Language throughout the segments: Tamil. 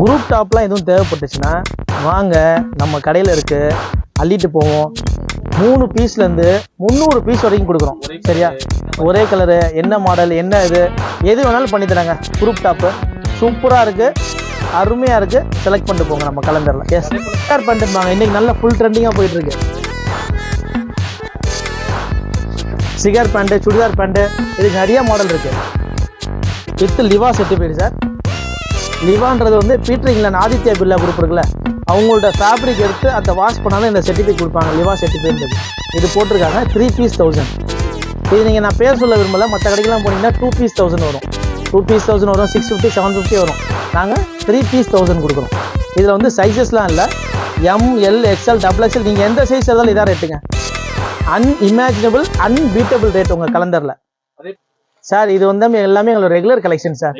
குரூப் டாப்லாம் எதுவும் தேவைப்பட்டுச்சுன்னா வாங்க நம்ம கடையில் இருக்கு அள்ளிட்டு போவோம். மூணு பீஸ்லேருந்து முந்நூறு பீஸ் வரைக்கும் கொடுக்குறோம். சரியா? ஒரே கலரு என்ன மாடல் என்ன இது? எது வேணாலும் பண்ணி தராங்க. குரூப் டாப்பு சூப்பராக இருக்கு. அருமையாக இருக்கு. செலக்ட் பண்ணிட்டு போங்க நம்ம கலண்டரில் எஸ் ஷேர் பண்ணிட்டு இன்னைக்கு நல்ல ஃபுல் ட்ரெண்டிங்காக போயிட்டு இருக்கு சிகர் பேண்ட்டு சுடிதார் பேண்ட்டு இதுக்கு நிறைய மாடல் இருக்கு. வித் லிவா சர்டிஃபைடு சார் லிவான்றது வந்து Peter England Aditya Birla group இருக்குல்ல அவங்களோட ஃபேப்ரிக் எடுத்து அதை வாஷ் பண்ணாலும் இந்த சர்டிஃபிகேட் கொடுப்பாங்க. லிவா சர்டிஃபிகேட் இது போட்டிருக்காங்க த்ரீ பீஸ் தௌசண்ட் இது நீங்கள் நான் பேர் சொல்ல விரும்பல மற்ற கடைக்கெலாம் போனீங்கன்னா டூ பீஸ் தௌசண்ட் வரும். டூ பீஸ் தௌசண்ட் வரும் சிக்ஸ் ஃபிஃப்டி செவன் ஃபிஃப்டி வரும். நாங்கள் த்ரீ பீஸ் தௌசண்ட் கொடுக்குறோம். இதில் வந்து சைஸஸ்லாம் இல்லை. M L XL double XL நீங்கள் எந்த சைஸ் இருந்தாலும் இதாக ரேட்டுங்க அன்இமேஜினபிள் அன்பீட்டபிள் ரேட் உங்கள் கலந்தரில் சார் இது வந்து எல்லாமே எங்களோட ரெகுலர் கலெக்ஷன் சார்.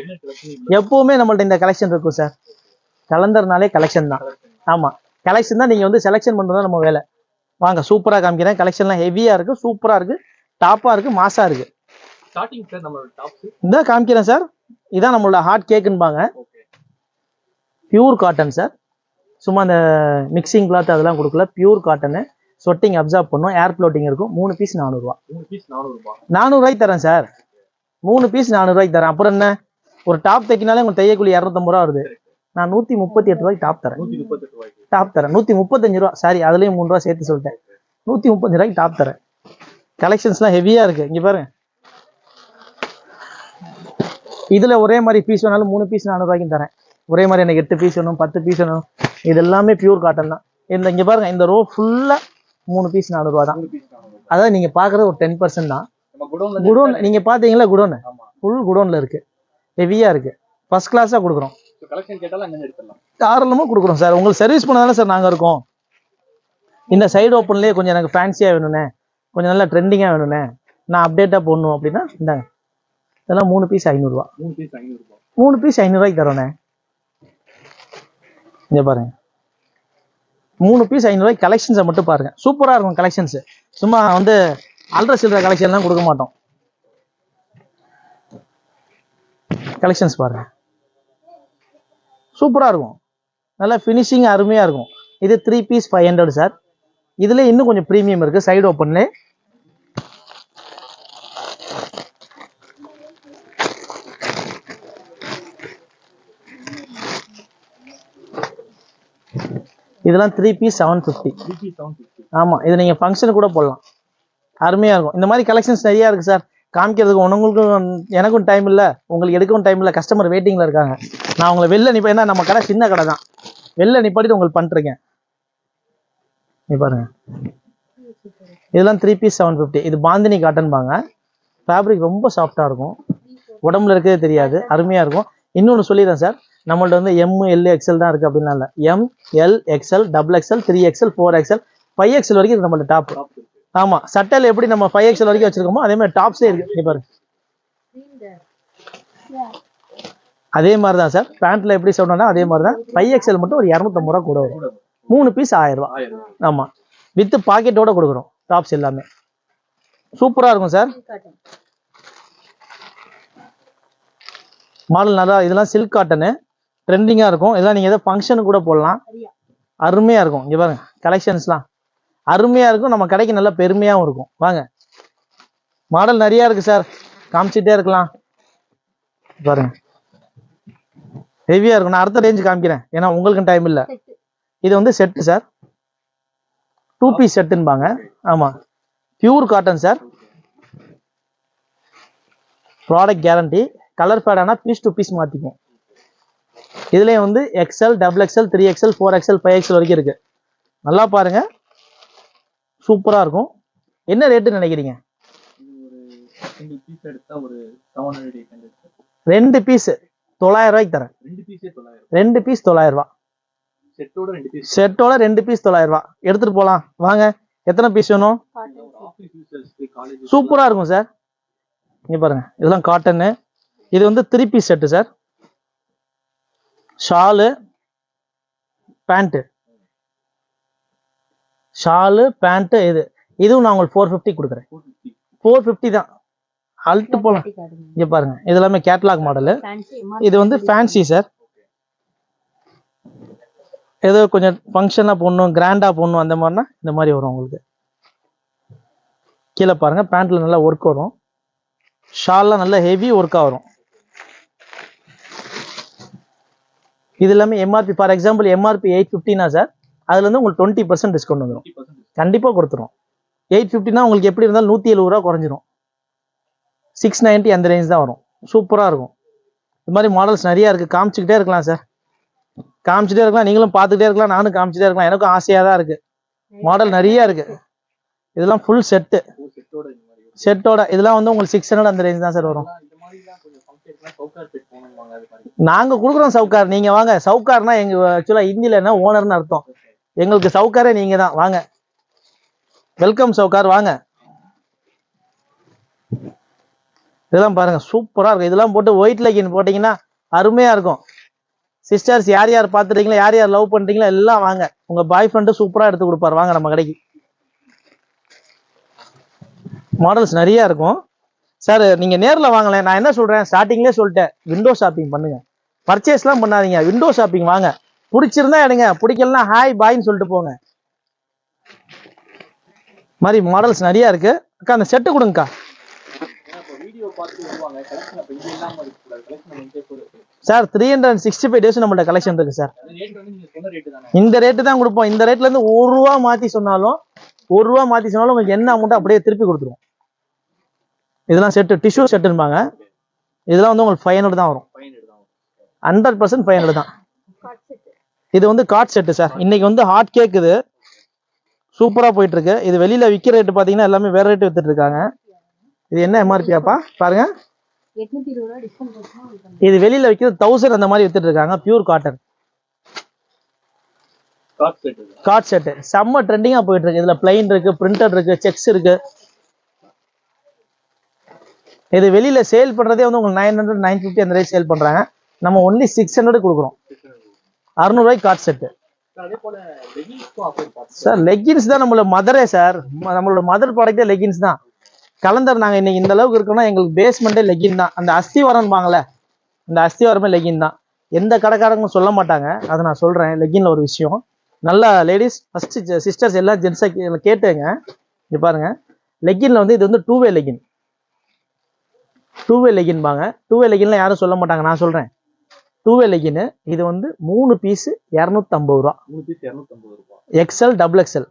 எப்பவுமே நம்மள்ட்ட இந்த கலெக்ஷன் இருக்கும் சார். கலண்டர்னாலே கலெக்ஷன் தான். ஆமாம் கலெக்ஷன் தான் நீங்கள் வந்து செலெக்ஷன் பண்ணுறது நம்ம வேலை. வாங்க சூப்பராக காமிக்கிறேன். கலெக்ஷன்லாம் ஹெவியாக இருக்குது சூப்பராக இருக்குது டாப்பாக இருக்குது மாஸாக இருக்குது ஸ்டார்டிங் சார் நம்மளோட டாப்ஸ் இந்த காமிக்கிறேன் சார். இதான் நம்மளோட ஹாட் கேக்குன்பாங்க பியூர் காட்டன் சார். சும்மா அந்த மிக்சிங் கிளாத் அதெல்லாம் கொடுக்கல. பியூர் காட்டனு சொட்டிங் அப்சர்வ் பண்ணும் ஏர் ஃப்ளோட்டிங் இருக்கும். மூணு பீஸ் நானூறுரூவா மூணு பீஸ் நானூறு ரூபாய் நானூறுரூவாய்க்கு தரேன் சார். மூணு பீஸ் நானூறுரூவாய்க்கு தரேன். அப்புறம் என்ன? ஒரு டாப் தைக்கினாலே உங்களுக்கு தையக்கூலி இரநூத்தம்பது ரூபா வருது. நான் நூற்றி முப்பத்தி எட்டு ரூபாய்க்கு டாப் தரேன். நூத்தி டாப் தரேன். நூற்றி முப்பத்தஞ்சு ரூபா. சாரி அதுலேயும் மூணு ரூபா சேர்த்து சொல்லிட்டேன். நூற்றி முப்பத்தஞ்சு ரூபாய்க்கு டாப் தரேன். கலெக்ஷன்ஸ்லாம் ஹெவியாக இருக்குது இங்கே பாருங்க. இதில் ஒரே மாதிரி பீஸ் வேணாலும் மூணு பீஸ் நானூறுவாய்க்கும் தரேன். ஒரே மாதிரி எனக்கு எட்டு பீஸ் வேணும் பத்து பீஸ் வேணும். இது எல்லாமே பியூர் காட்டன் தான். இந்த இங்கே பாருங்க. இந்த ரோ ஃபுல்லாக மூணு பீஸ் நானூறுரூவா தான் நானூறு அதாவது நீங்கள் பார்க்குறது ஒரு டென் பர்சன்ட் தான். குடோன் நீங்கள் பார்த்தீங்களா குடோன்? ஃபுல் குடோனில் இருக்குது ஹெவியாக இருக்குது ஃபஸ்ட் கிளாஸாக கொடுக்குறோம். தாராளமாக கொடுக்குறோம் சார் உங்களுக்கு சர்வீஸ் பண்ணதானே சார் நாங்கள் இருக்கோம். இந்த சைடு ஓப்பன்லேயே கொஞ்சம் எனக்கு ஃபேன்சியாக வேணுண்ணே கொஞ்சம் நல்லா ட்ரெண்டிங்காக வேணுண்ணே நான் அப்டேட்டாக போடணும் அப்படின்னா இந்தாங்க. இதெல்லாம் மூணு பீஸ் ஐநூறுரூவா மூணு பீஸ் ஐநூறு ரூபாய் மூணு பீஸ் ஐநூறுரூவாய்க்கு தரோண்ணே. இங்கே பாருங்க. மூணு பீஸ் ஐநூறுரூவாய்க்கு கலெக்ஷன்ஸை மட்டும் பாருங்க. சூப்பராக இருக்கும் கலெக்ஷன்ஸு சும்மா வந்து அல்ட்ரா சில்ட்ர கலெக்ஷன்லாம் கொடுக்க மாட்டோம். கலெக்ஷன்ஸ் பாருங்க. சூப்பராக இருக்கும். நல்லா ஃபினிஷிங் அருமையாக இருக்கும். இது three piece five hundred sir இதில் இன்னும் கொஞ்சம் ப்ரீமியம் இருக்குது சைடு ஓப்பன்லே இதெல்லாம் three piece seven fifty three piece seven fifty ஆமாம் இது நீங்கள் ஃபங்க்ஷனுக்கு கூட போடலாம். அருமையாக இருக்கும். இந்த மாதிரி கலெக்ஷன்ஸ் நிறையா இருக்குது சார் காமிக்கிறதுக்கு உங்களுக்கும் எனக்கும் டைம் இல்லை. உங்களுக்கு எடுக்கவும் டைம் இல்லை. கஸ்டமர் வெயிட்டிங்கில் இருக்காங்க. நான் உங்களை வெளில நிப்ப ஏன்னா நம்ம கடை சின்ன கடை தான். வெளில நிப்பாட்டிட்டு உங்களுக்கு பண்ணிட்டுருக்கேன் நீ பாருங்க. இதெல்லாம் த்ரீ பீஸ் செவன் ஃபிஃப்டி இது பாந்தினி காட்டன்பாங்க ஃபேப்ரிக் ரொம்ப சாஃப்டாக இருக்கும். உடம்புல இருக்கிறது தெரியாது. அருமையாக இருக்கும். இன்னொன்று சொல்லிடுறேன் சார் நம்மள்ட்ட வந்து எம் எல் எக்ஸ்எல் தான் இருக்குது அப்படின்னா இல்லை. M L XL double XL three XL four XL five XL வரைக்கும் இது நம்மள்ட்ட டாப் ஆமாம் சட்டையில் எப்படி நம்ம ஃபைவ் எக்ஸ்எல் வரைக்கும் வச்சிருக்கோமோ அதே மாதிரி டாப்ஸே இருக்கு. இங்க பாருங்க அதே மாதிரி தான் சார் பேண்ட்டில் எப்படி சொன்னோன்னா அதே மாதிரி தான் ஃபைவ் எக்ஸ்எல் மட்டும் ஒரு இரநூத்தம்பது ரூபா கூட வரும். மூணு பீஸ் ஆயிரம் ரூபா. ஆமாம் வித்து பாக்கெட்டோட கொடுக்குறோம் டாப்ஸ் எல்லாமே. சூப்பராக இருக்கும் சார் மாடல் நல்லா இதெல்லாம் சில்க் காட்டனு ட்ரெண்டிங்காக இருக்கும். இதெல்லாம் நீங்கள் எதாவது ஃபங்க்ஷனுக்கு கூட போடலாம். அருமையாக இருக்கும். இங்கே பாருங்க கலெக்ஷன்ஸ்லாம் அருமையாக இருக்கும். நம்ம கடைக்கு நல்லா பெருமையாகவும் இருக்கும். வாங்க. மாடல் நிறையா இருக்குது சார். காமிச்சிட்டே இருக்கலாம். பாருங்க. ஹெவியாக இருக்கும். நான் அடுத்த ரேஞ்ச் காமிக்கிறேன். ஏன்னா உங்களுக்கும் டைம் இல்லை. இது வந்து செட்டு சார். டூ பீஸ் செட்டுன்பாங்க ஆமாம் pure cotton sir. Product guarantee colour ஆனால் பீஸ் டு பீஸ் மாற்றிக்கும் இதுலேயே வந்து XL double XL three XL four XL five XL வரைக்கும் இருக்குது நல்லா பாருங்க. சூப்பராக இருக்கும். என்ன ரேட்டு நினைக்கிறீங்க? ரெண்டு பீஸ் தொள்ளாயிரம் ரூபாய்க்கு தரேன். ரெண்டு பீஸே தொள்ளாயிரம். ரூபா செட்டோட ரெண்டு பீஸ் தொள்ளாயிரம் ரூபா எடுத்துகிட்டு போகலாம் வாங்க. எத்தனை பீஸ் வேணும்? சூப்பராக இருக்கும் சார் இங்கே பாருங்க. இதெல்லாம் காட்டனு இது வந்து three piece set sir shawl pant shawl pant இது. இதுவும் நான் உங்களுக்கு ஃபோர் ஃபிஃப்டி கொடுக்குறேன். ஃபோர் ஃபிஃப்டி தான். அல்ட்டு போகலாம் இங்கே பாருங்க. இது எல்லாமே கேட்லாக் மாடலு இது வந்து ஃபேன்சி சார் ஏதோ கொஞ்சம் ஃபங்க்ஷனாக போடணும் கிராண்டாக போடணும் அந்த மாதிரினா இந்த மாதிரி வரும் உங்களுக்கு. கீழே பாருங்கள் பேண்ட்டில் நல்லா ஒர்க் வரும். ஷால்லாம் நல்லா ஹெவி ஒர்க்காக வரும். இது எல்லாமே MRP for example MRP eight ஃபிஃப்டினா sir அதுல இருந்து உங்களுக்கு டுவெண்ட்டி பர்சன்ட் டிஸ்கவுண்ட் வந்துடும் கண்டிப்பாக கொடுத்துரும். எயிட் ஃபிஃப்டினா உங்களுக்கு எப்படி இருந்தாலும் நூற்றி எழுபது ரூபா குறைஞ்சிரும். சிக்ஸ் நைன்ட்டி அந்த ரேஞ்ச் தான் வரும். சூப்பராக இருக்கும். இது மாதிரி மாடல்ஸ் நிறையா இருக்குது காமிச்சிக்கிட்டே இருக்கலாம் சார் காமிச்சிட்டே இருக்கலாம். நீங்களும் பார்த்துக்கிட்டே இருக்கலாம். நானும் காமிச்சிட்டே இருக்கலாம். எனக்கும் ஆசையாக தான் இருக்குது மாடல் நிறைய இருக்குது இதெல்லாம் ஃபுல் செட்டு செட்டோட இதெல்லாம் வந்து உங்களுக்கு சிக்ஸ் ஹண்ட்ரட் அந்த ரேஞ்ச் தான் சார் வரும். நாங்கள் கொடுக்குறோம் சவுக்கார் நீங்கள் வாங்க. சவுக்கார்னா எங்கள் ஆக்சுவலாக ஹிந்தியில் என்ன ஓனர்னு அர்த்தம். எங்களுக்கு சவுக்காரே நீங்கள் தான் வாங்க. வெல்கம் சவுக்கார் வாங்க. இதெல்லாம் பாருங்க சூப்பராக இருக்கும். இதெல்லாம் போட்டு ஒயிட் லெக்கின் போட்டிங்கன்னா அருமையாக இருக்கும். சிஸ்டர்ஸ் யார் யார் பார்த்துட்டீங்களா யார் யார் லவ் பண்றீங்களா எல்லாம் வாங்க. உங்கள் பாய் ஃப்ரெண்டு சூப்பராக எடுத்து கொடுப்பாரு. வாங்க நம்ம கடைக்கு. மாடல்ஸ் நிறையா இருக்கும். சார் நீங்கள் நேரில் வாங்கலேன் நான் என்ன சொல்கிறேன் ஸ்டார்டிங்லேயே சொல்லிட்டேன். விண்டோ ஷாப்பிங் பண்ணுங்க. பர்ச்சேஸ்லாம் பண்ணாதீங்க. விண்டோ ஷாப்பிங் வாங்க. பிடிச்சிருந்தா எடுங்க. பிடிக்கலனா ஹாய் பாய்ன்னு சொல்லிட்டு போங்க. மாதிரி மாடல்ஸ் நிறைய இருக்கு. அக்கா அந்த செட்டு கொடுங்கக்கா. பார்த்து sir three hundred sixty five days நம்மள்ட்ட கலெக்ஷன் இருக்கு சார். இந்த ரேட்டு தான் கொடுப்போம். இந்த ரேட்ல இருந்து ஒரு ரூபா மாத்தி சொன்னாலும் ஒரு ரூபா மாத்தி சொன்னாலும் உங்களுக்கு என்ன அமௌண்ட் அப்படியே திருப்பி கொடுத்துருவோம். இதெல்லாம் செட்டு டிஷ்யூ செட்டுன்பாங்க இதெல்லாம் வந்து உங்களுக்கு ஃபைவ் ஹண்ட்ரட் தான் வரும். ஹண்ட்ரட் பர்சன்ட் ஃபைவ் ஹண்ட்ரட் தான். இது வந்து காட் செட்டு சார் இன்னைக்கு வந்து ஹாட் கேக் இது. சூப்பராக போயிட்டு இருக்கு இது வெளியில விற்கிற ரேட்டு பார்த்தீங்கன்னா எல்லாமே வேற ரேட்டு வித்துட்டு இருக்காங்க. இது என்ன எம்ஆர்பியாப்பா பாருங்க. இது வெளியில விற்கிறது தௌசண்ட் அந்த மாதிரி வித்துட்டு இருக்காங்க. பியூர் காட்டன் காட் செட் இது. காட் செட்டு செம்ம ட்ரெண்டிங்காக போயிட்டு இருக்கு இதுல பிளைன் இருக்கு பிரிண்டட் இருக்கு செக்ஸ் இருக்கு. இது வெளியில சேல் பண்றதே வந்து உங்களுக்கு நைன் ஹண்ட்ரட் நைன் ஃபிஃப்டி அந்த ரேட் சேல் பண்றாங்க. நம்ம ஒன்லி சிக்ஸ் ஹண்ட்ரட் கொடுக்குறோம். அறுநூறுவாய்க்கு காட் செட்டு சார் லெகின்ஸ் தான் நம்மளோட மதரே சார் நம்மளோட மதர் ப்ராடக்டே லெகின்ஸ் தான். கலந்தர் நாங்கள் இன்னைக்கு இந்த அளவுக்கு இருக்கோம்னா எங்களுக்கு பேஸ்மெண்ட்டே லெகின் தான். அந்த அஸ்திவாரம்பாங்களே அந்த அஸ்திவாரமே லெகின் தான். எந்த கடைக்காரங்களும் சொல்ல மாட்டாங்க. அதை நான் சொல்கிறேன் லெகின்ல ஒரு விஷயம். நல்லா லேடிஸ் ஃபஸ்ட்டு சிஸ்டர்ஸ் எல்லாம் ஜென்ஸாக கேட்டுங்க. இங்க பாருங்க. லெகின்ல வந்து இது வந்து two way legging two way லெகின்பாங்க two way லெகின்ல யாரும் சொல்ல மாட்டாங்க. நான் சொல்கிறேன் டூ வே லெகின் இது வந்து மூணு பீஸு இரநூத்தம்பது ரூபா. மூணு பீஸ் இரநூத்தம்பது ரூபாய் எக்ஸ்எல் டபுள் எக்ஸ்எல்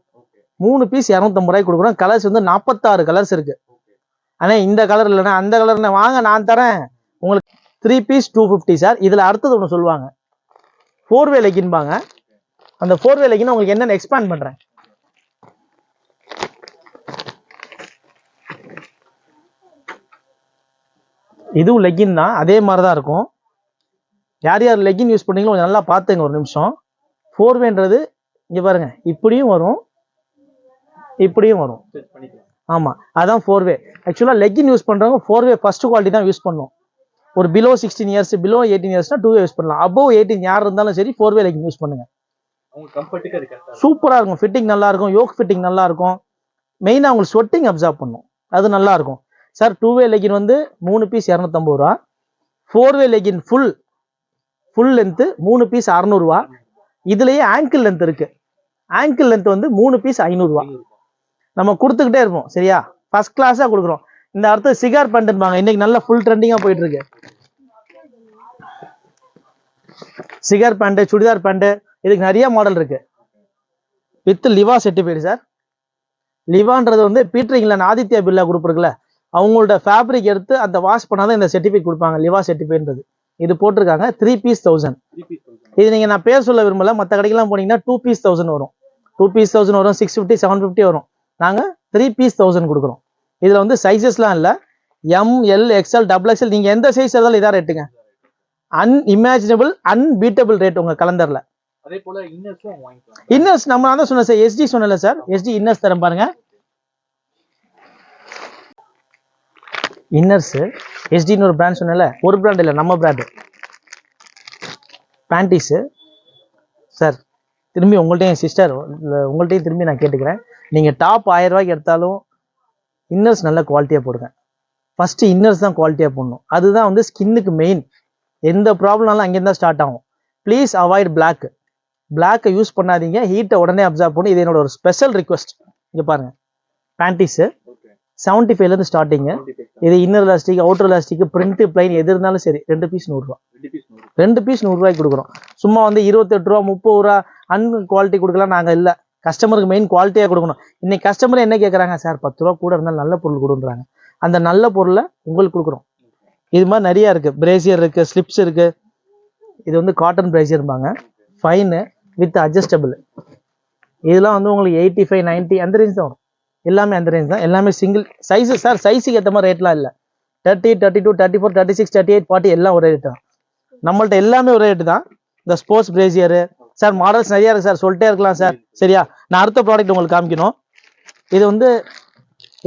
மூணு பீஸ் இரநூத்தம்பது ரூபாய்க்கு கொடுக்குறோம். கலர்ஸ் வந்து நாற்பத்தாறு கலர்ஸ் இருக்கு. ஆனா இந்த கலர் இல்லைன்னா அந்த கலர் வாங்க நான் தரேன். உங்களுக்கு three piece two fifty sir இதுல அடுத்தது ஒன்று சொல்லுவாங்க. ஃபோர் வே லெக்கின்பாங்க அந்த ஃபோர் வே உங்களுக்கு என்னென்ன எக்ஸ்பேண்ட் பண்றேன். இதுவும் லெக்கின் தான். அதே மாதிரி தான் இருக்கும். யார் யார் லெக்கின் யூஸ் பண்ணீங்களோ கொஞ்சம் நல்லா பார்த்துங்க ஒரு நிமிஷம். ஃபோர் வேன்றது இங்க பாருங்க இப்படியும் வரும் இப்படியும் வரும். செட் பண்ணிக்கலாம். ஆமா அதான் ஃபோர் வே ஆக்சுவலாக லெக்கின் யூஸ் பண்றவங்க ஃபோர் வே ஃபர்ஸ்ட் குவாலிட்டி தான் யூஸ் பண்ணும். ஒரு below sixteen years below eighteen இயர்ஸ்னா two way use பண்ணலாம். அபோவ் எயிட்டீன் யார் இருந்தாலும் சரி ஃபோர் வே லெக்கின் யூஸ் பண்ணுங்க. அவங்க கம்ஃபர்ட்டுக்கு அது கரெக்டாக சூப்பரா இருக்கும். ஃபிட்டிங் நல்லா இருக்கும். யோக் ஃபிட்டிங் நல்லா இருக்கும். மெயினாக உங்களுக்கு ஸ்வெட்டிங் அப்சர்வ் பண்ணும். அது நல்லா இருக்கும். சார் டூ வே லெகின் வந்து மூணு பீஸ் இரநூத்தம்பது ரூபா. Four way legging full full length மூணு பீஸ் அறநூறுவா இதுலேயே ஆங்கிள் லென்த் இருக்குது ஆங்கிள் லென்த் வந்து மூணு பீஸ் ஐநூறுரூவா நம்ம கொடுத்துக்கிட்டே இருப்போம் சரியா? ஃபர்ஸ்ட் கிளாஸாக கொடுக்குறோம். இந்த அடுத்து சிகார் பண்ணிருப்பாங்க இன்னைக்கு நல்லா ஃபுல் ட்ரெண்டிங்காக போயிட்டு இருக்கு. சிகார் பேண்ட்டு சுடிதார் பேண்ட்டு இதுக்கு நிறைய மாடல் இருக்கு. வித் லிவா செட்டிஃபைடு சார் லிவான்றது வந்து பீட்டர் ஆதித்யா பிர்லா குரூப் இருக்குல்ல அவங்களோட ஃபேப்ரிக் எடுத்து அந்த வாஷ் பண்ணாதான் இந்த சர்டிஃபிகேட் கொடுப்பாங்க. லிவா சர்டிஃபைன்றது இது போட்டிருக்காங்க. த்ரீ பீஸ் தௌசண்ட் இது நீங்க நான் பேர் சொல்ல விரும்பல. மற்ற கடைக்கெல்லாம் போனீங்கன்னா டூ பீஸ் தௌசண்ட் வரும். டூ பீஸ் தௌசண்ட் வரும். சிக்ஸ் ஃபிஃப்டி செவன் ஃபிஃப்டி வரும். நாங்க த்ரீ பீஸ் தௌசண்ட் கொடுக்குறோம். இதுல வந்து சைஸஸ்லாம் இல்ல. M L XL double XL நீங்க எந்த சைஸ் இருந்தாலும் இதான் ரேட்டுங்க அன்இமேஜினபிள் அன்பீட்டபிள் ரேட் உங்க கலண்டர்ல அதே போல இன்னர்ஸ் நம்ம தான் சொன்னேன் சார். எஸ்டி சொன்னல சார். எஸ்டி இன்னர்ஸ் தரேன் பாருங்க. இன்னர்ஸு எஸ்டின்னு ஒரு பிராண்ட் சொன்னல ஒரு பிராண்ட் இல்லை நம்ம பிராண்டு பேண்டிஸு சார் திரும்பி உங்கள்ட்டையும் சிஸ்டர் உங்கள்ட்டையும் திரும்பி நான் கேட்டுக்கிறேன். நீங்கள் டாப் ஆயிரம் ரூபாய்க்கு எடுத்தாலும் இன்னர்ஸ் நல்ல குவாலிட்டியாக போடுங்க. ஃபஸ்ட்டு இன்னர்ஸ் தான் குவாலிட்டியாக போடணும். அதுதான் வந்து ஸ்கின்னுக்கு மெயின் எந்த ப்ராப்ளம்னாலும் அங்கேருந்து தான் ஸ்டார்ட் ஆகும். ப்ளீஸ் அவாய்ட் பிளாக் பிளாக்கை யூஸ் பண்ணாதீங்க. ஹீட்டை உடனே அப்சர்வ் பண்ணி இது என்னோட ஒரு ஸ்பெஷல் ரிக்வெஸ்ட் இங்கே பாருங்கள் பேண்டிஸு செவன்ட்டி ஃபைவ்லேருந்து ஸ்டார்டிங்கு இது inner elastic outer elastic print plain எது இருந்தாலும் சரி ரெண்டு பீஸ் நூறுரூவா ரெண்டு பீஸ் நூறு ரெண்டு பீஸ் நூறுரூவாய்க்கு கொடுக்குறோம். சும்மா வந்து இருபத்தெட்டு ரூபா முப்பது ரூபா அன் குவாலிட்டி கொடுக்கலாம் நாங்கள் இல்லை. கஸ்டமருக்கு மெயின் குவாலிட்டியாக கொடுக்கணும். இன்னைக்கு கஸ்டமர் என்ன கேட்குறாங்க சார் பத்து ரூபா கூட இருந்தாலும் நல்ல பொருள் கொடுன்றாங்க. அந்த நல்ல பொருளை உங்களுக்கு கொடுக்குறோம். இது மாதிரி நிறைய இருக்குது பிரேசியர் இருக்குது ஸ்லிப்ஸ் இருக்குது இது வந்து காட்டன் பிரேசியர்பாங்க ஃபைனு வித் அட்ஜஸ்டபிள் இதெல்லாம் வந்து உங்களுக்கு எயிட்டி ஃபைவ் நைன்ட்டி அந்த ரேஞ்ச் தான் வரும். எல்லாமே அந்த ரேஞ்ச் தான். எல்லாமே சிங்கிள் சைஸு சார் சைஸுக்கு ஏற்ற மாதிரி ரேட்லாம் இல்லை. Thirty thirty two thirty four thirty six thirty eight forty எல்லாம் ஒரே ரேட் தான். நம்மள்ட்ட எல்லாமே ஒரே ரேட்டு தான். இந்த ஸ்போர்ட்ஸ் பிரேசியரு சார் மாடல்ஸ் நிறையா இருக்குது சார் சொல்லிட்டே இருக்கலாம் சார் சரியா? நான் அடுத்த ப்ராடக்ட் உங்களுக்கு காமிக்கணும். இது வந்து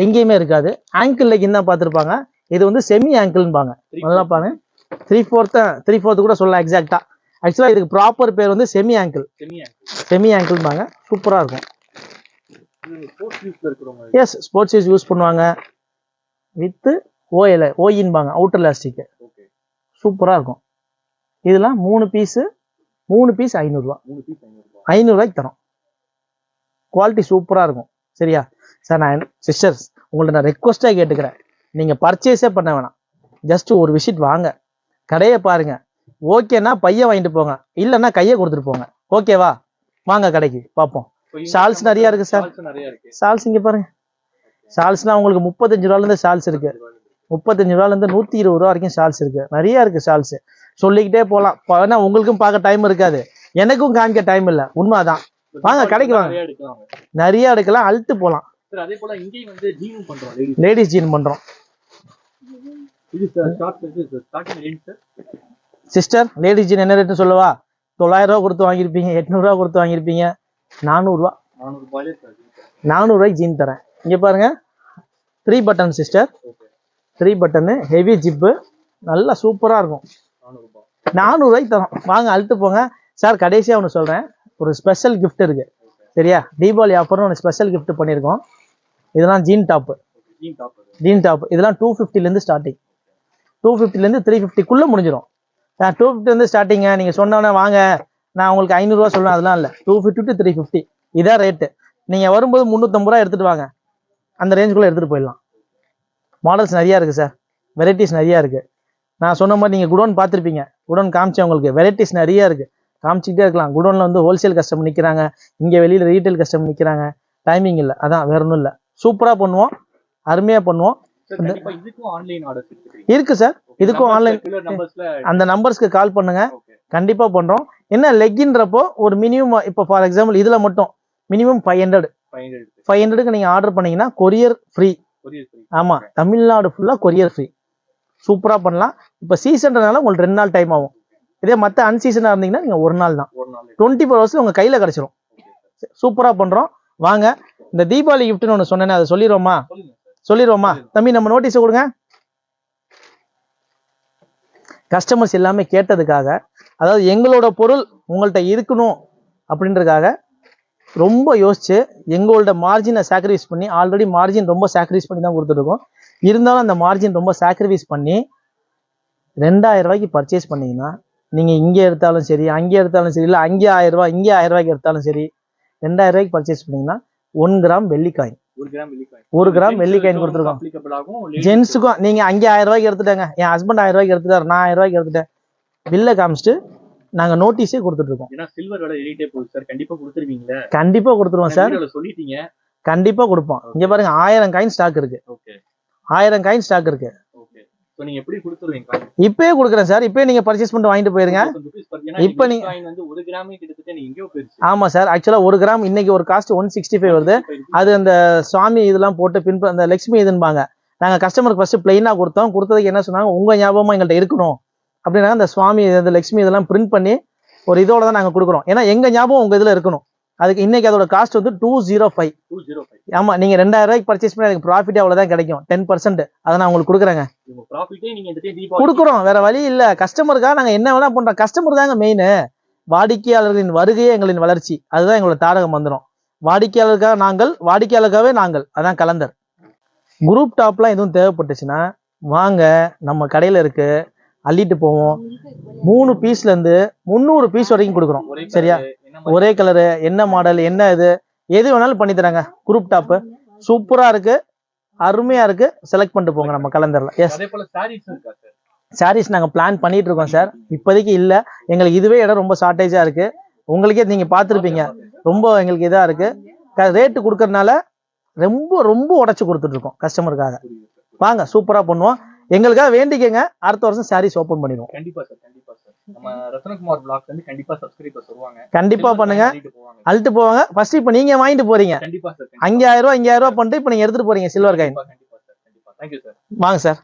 எங்கேயுமே இருக்காது. ஆங்கிள் லெக்கின் தான் பார்த்துருப்பாங்க. இது வந்து செமி ஆங்கிள்பாங்க நல்லா பாருங்க. த்ரீ ஃபோர்த்து த்ரீ ஃபோர்த்து கூட சொல்லலாம் எக்ஸாக்டாக ஆக்சுவலாக இதுக்கு ப்ராப்பர் பேர் வந்து செமி ஆங்கிள் செமி ஆங்கிள்பாங்க சூப்பராக இருக்கும் இது ஸ்போர்ட்ஸ் யூஸ்ல இருக்கிறவங்க எஸ் ஸ்போர்ட்ஸ் ஷூஸ் யூஸ் பண்ணுவாங்க. வித்து ஓஎல் ஓயின்பாங்க அவுட்டர் எலாஸ்டிக்கு ஓகே சூப்பராக இருக்கும். இதெல்லாம் மூணு பீஸு மூணு பீஸ் ஐநூறுரூவா ஐநூறுரூவாய்க்கு தரோம். குவாலிட்டி சூப்பராக இருக்கும். சரியா? சார் நான் சிஸ்டர்ஸ் உங்கள்ட்ட நான் ரெக்வஸ்ட்டாக கேட்டுக்கிறேன். நீங்கள் பர்ச்சேஸே பண்ண வேணாம். ஜஸ்ட் ஒரு விசிட் வாங்க. கடையை பாருங்க. ஓகேன்னா பையன் வாங்கிட்டு போங்க. இல்லைன்னா கையை கொடுத்துட்டு போங்க. ஓகேவா வாங்க கடைக்கு. பார்ப்போம். Shawls நிறைய இருக்கு sir. ஷால்ஸ் ஷால்ஸ் இங்கே பாருங்க. ஷால்ஸ்லாம் உங்களுக்கு முப்பத்தஞ்சு ரூபாலேருந்து ஷால்ஸ் இருக்கு. முப்பத்தஞ்சு ரூபாலேருந்து நூற்றி இருபது ரூபா வரைக்கும் ஷால்ஸ் இருக்கு. நிறைய இருக்கு ஷால்ஸ் சொல்லிக்கிட்டே போகலாம் ஏன்னா உங்களுக்கும் பார்க்க டைம் இருக்காது. எனக்கும் காமிக்க டைம் இல்லை. உண்மைதான். வாங்க, கடைக்கு வாங்க. நிறைய எடுக்கலாம். அழுத்து போகலாம் சார் அதே போல இங்கேயும் வந்து ஜீனும் பண்றோம் ladies jean sir sir sister ladies jean என்ன ரேட்னு சொல்லவா? தொள்ளாயிரம் ரூபா கொடுத்து வாங்கியிருப்பீங்க எட்நூறுரூவா கொடுத்து வாங்கியிருப்பீங்க. நானூறுரூவா நானூறுரூவாய்க்கு ஜீன் தரேன். இங்கே பாருங்க. Three button sister three button heavy zip நல்லா சூப்பராக இருக்கும். நானூறுரூவாய்க்கு தரோம். வாங்க அழுத்து போங்க. சார் கடைசியாக ஒன்று சொல்கிறேன் ஒரு ஸ்பெஷல் gift இருக்கு. சரியா? தீபாவளி ஆஃபர்னு ஒன்று ஸ்பெஷல் gift பண்ணியிருக்கோம் இதெல்லாம் ஜீன் டாப்பு ஜீன் டாப் இதெல்லாம் டூ ஃபிஃப்டிலேருந்து ஸ்டார்டிங் டூ ஃபிஃப்டிலேருந்து த்ரீ ஃபிஃப்டிக்குள்ளே முடிஞ்சிடும் டூ ஃபிஃப்டிலேருந்து ஸ்டார்டிங்க நீங்கள் சொன்னோன்னே வாங்க. நான் உங்களுக்கு ஐநூறுரூவா சொல்லுவேன் அதெல்லாம் இல்லை. Two fifty to three fifty இதான் ரேட்டு நீங்கள் வரும்போது முந்நூற்றம்பது ரூபா எடுத்துகிட்டு வாங்க. அந்த ரேஞ்சுக்குள்ளே எடுத்துகிட்டு போயிடலாம். மாடல்ஸ் நிறையா இருக்குது சார் வெரைட்டிஸ் நிறையா இருக்குது நான் சொன்ன மாதிரி நீங்கள் குடோன் பார்த்துருப்பீங்க. குடோன் காமிச்சேன் உங்களுக்கு. வெரைட்டிஸ் நிறையா இருக்குது காமிச்சிக்கிட்டே இருக்கலாம். குடோனில் வந்து ஹோல்சேல் கஸ்டமர் நிற்கிறாங்க இங்கே வெளியில் ரீட்டைல் கஸ்டமர் நிற்கிறாங்க டைமிங் இல்லை. அதான் வேற ஒன்றும் இல்லை. சூப்பராக பண்ணுவோம். அருமையாக பண்ணுவோம். கண்டிப்பா இருக்கு சார் இதுக்கும் ஆன்லைன் அந்த நம்பர்ஸ்க்கு கால் பண்ணுங்க. ஓகே கண்டிப்பாக பண்ணுறோம் என்ன லெக்கின்றப்போ ஒரு மினிமம் இப்போ ஃபார் எக்ஸாம்பிள் இதில் மட்டும் minimum five hundred five hundred five ஹண்ட்ரடுக்கு நீங்கள் ஆர்டர் பண்ணீங்கன்னா கொரியர் ஃப்ரீ ஆமாம் தமிழ்நாடு ஃபுல்லாக கொரியர் ஃப்ரீ சூப்பராக பண்ணலாம். இப்போ சீசன்றனால உங்களுக்கு ரெண்டு நாள் டைம் ஆகும். இதே மற்ற அன்சீசனாக இருந்தீங்கன்னா நீங்கள் ஒரு நாள் தான். டுவெண்ட்டி ஃபோர் ஹவர்ஸில் உங்கள் கையில் கிடச்சிரும். சூப்பராக பண்ணுறோம் வாங்க இந்த தீபாவளி கிஃப்ட்னு ஒன்று சொன்னேனே அதை சொல்லிடுவோமா? சொல்லிடுவோமா? தம்பி நம்ம நோட்டீஸை கொடுங்க. கஸ்டமர்ஸ் எல்லாமே கேட்டதுக்காக அதாவது எங்களோட பொருள் உங்கள்கிட்ட இருக்கணும் அப்படின்றதுக்காக ரொம்ப யோசிச்சு எங்களோட மார்ஜினை சாக்ரிஃபைஸ் பண்ணி ஆல்ரெடி மார்ஜின் ரொம்ப சாக்ரிஃபைஸ் பண்ணி தான் கொடுத்துருக்கோம் இருந்தாலும் அந்த மார்ஜின் ரொம்ப சாக்ரிஃபைஸ் பண்ணி ரெண்டாயிரம் ரூபாய்க்கு பர்ச்சேஸ் பண்ணீங்கன்னா நீங்கள் இங்கே எடுத்தாலும் சரி அங்கே எடுத்தாலும் சரி இல்லை அங்கே ஆயிரம் ரூபாய் இங்கே ஆயிரம் ரூபாய்க்கு எடுத்தாலும் சரி ரெண்டாயிரம் ரூபாய்க்கு பர்ச்சேஸ் பண்ணீங்கன்னா ஒன் கிராம் வெள்ளி காயின் ஒரு கிராம் வெள்ளி காயின் ஒரு கிராம் வெள்ளி காயின் கொடுத்துருக்கோம். ஜென்ஸுக்கும் நீங்க அங்கே ஆயிரம் ரூபாய்க்கு எடுத்துட்டாங்க. என் ஹஸ்பண்ட் ஆயிரம் ரூபாய்க்கு எடுத்துட்டாரு நான் ஆயிரம் ரூபாய்க்கு எடுத்துட்டேன். பில்லை காமிச்சிட்டு நாங்க நோட்டீஸே கொடுத்துட்டு இருக்கோம் ஏன்னா சில்வர் விலை ஏறிட்டே போகுது சார் கண்டிப்பா கொடுத்துருவீங்களே? கண்டிப்பா கொடுத்துருவோம் சார் சொல்லிட்டீங்க. கண்டிப்பா கொடுப்போம். இங்க பாருங்க ஆயிரம் காயின் ஸ்டாக் இருக்கு. ஆயிரம் காயின் ஸ்டாக் இருக்கு. நீங்க எப்படி கொடுத்துருவீங்க காயின் இப்பயே கொடுக்குறேன் சார் இப்பயே நீங்க பர்ச்சேஸ் பண்ணிட்டு வாங்கிட்டு போயிருங்க. இப்ப வந்து ஒரு கிராமே கிட்டத்தட்ட நீங்க எங்கேயோ போயிருச்சு. ஆமா சார் ஆக்சுவலா ஒரு கிராம் இன்னைக்கு ஒரு காஸ்ட் ஒன் சிக்ஸ்டி ஃபைவ் வருது அது அந்த சுவாமி இதெல்லாம் போட்டு பின் அந்த லக்ஷ்மி இதுன்பாங்க. நாங்க கஸ்டமருக்கு ஃபர்ஸ்ட் பிளைனா கொடுத்தோம். கொடுத்ததுக்கு என்ன சொன்னாங்க? உங்க ஞாபகமா எங்கள்கிட்ட இருக்கணும். அப்படின்னா அந்த சுவாமி இந்த லக்ஷ்மி இதெல்லாம் பிரிண்ட் பண்ணி ஒரு இதோட தான் நாங்க கொடுக்குறோம். ஏன்னா எங்க ஞாபகம் உங்க இதுல இருக்கணும். அதுக்கு இன்னைக்கு அதோட காஸ்ட் வந்து two zero five two zero five ஆமா நீங்க ரெண்டாயிரம் ரூபாய்க்கு பர்ச்சேஸ் பண்ணி அதுக்கு ப்ராஃபிட் அவ்வளவுதான் கிடைக்கும். டென் பர்சன்ட் அதை நான் உங்களுக்கு கொடுக்குறேங்க. ப்ராஃபிட்டே கொடுக்குறோம். வேற வழி இல்ல. கஸ்டமருக்காக நாங்க என்ன வேணா பண்றோம். கஸ்டமர் தாங்க மெயின் வாடிக்கையாளர்களின் வருகையே எங்களின் வளர்ச்சி. அதுதான் எங்களோட தாரக மந்திரம். வாடிக்கையாளருக்காக நாங்கள் வாடிக்கையாளருக்காகவே நாங்கள். அதான் கலந்தர் குரூப் டாப்லாம் எதுவும் தேவைப்பட்டுச்சுன்னா வாங்க நம்ம கடையில இருக்கு அள்ளிட்டு போவோம். மூணு பீஸ்ல இருந்து முந்நூறு பீஸ் வரைக்கும் கொடுக்குறோம். சரியா? ஒரே கலரு என்ன மாடல் என்ன இது? எது வேணாலும் பண்ணி தராங்க. குரூப் டாப்பு சூப்பரா இருக்கு. அருமையா இருக்கு. செலக்ட் பண்ணிட்டு போங்க நம்ம கலந்தர்ல எஸ் சாரீஸ் இருக்கா சார் சாரீஸ் நாங்க பிளான் பண்ணிட்டு இருக்கோம் சார் இப்போதைக்கு இல்ல. எங்களுக்கு இதுவே இடம் ரொம்ப ஷார்ட்டேஜா இருக்கு. உங்களுக்கே நீங்க பார்த்துருப்பீங்க. ரொம்ப எங்களுக்கு இதா இருக்கு. ரேட்டு கொடுக்கறதுனால ரொம்ப ரொம்ப உடச்சு கொடுத்துட்டு இருக்கோம் கஸ்டமருக்காக வாங்க சூப்பரா பண்ணுவோம். எங்களுக்காக வேண்டிக்கங்க. அடுத்த வருஷம் சாரீஸ் ஓபன் பண்ணிடுவோம். கண்டிப்பா சார் கண்டிப்பா சார் நம்ம ரத்னகுமார் பிளாக் வந்து கண்டிப்பா சப்ஸ்கிரைபர்ஸ் வருவாங்க. கண்டிப்பா பண்ணுங்க. பண்ணிட்டு போவாங்க. ஃபர்ஸ்ட் இப்போ நீங்க வாங்கிட்டு போறீங்க. கண்டிப்பா சார் அஞ்சாயிரம் ரூபாய் ஐயாயிரம் ரூபாய் பண்ணிட்டு இப்போ நீங்க எடுத்துட்டு போறீங்க சில்வர் காயின் கண்டிப்பா சார் கண்டிப்பா. தேங்க்யூ சார் வாங்க சார்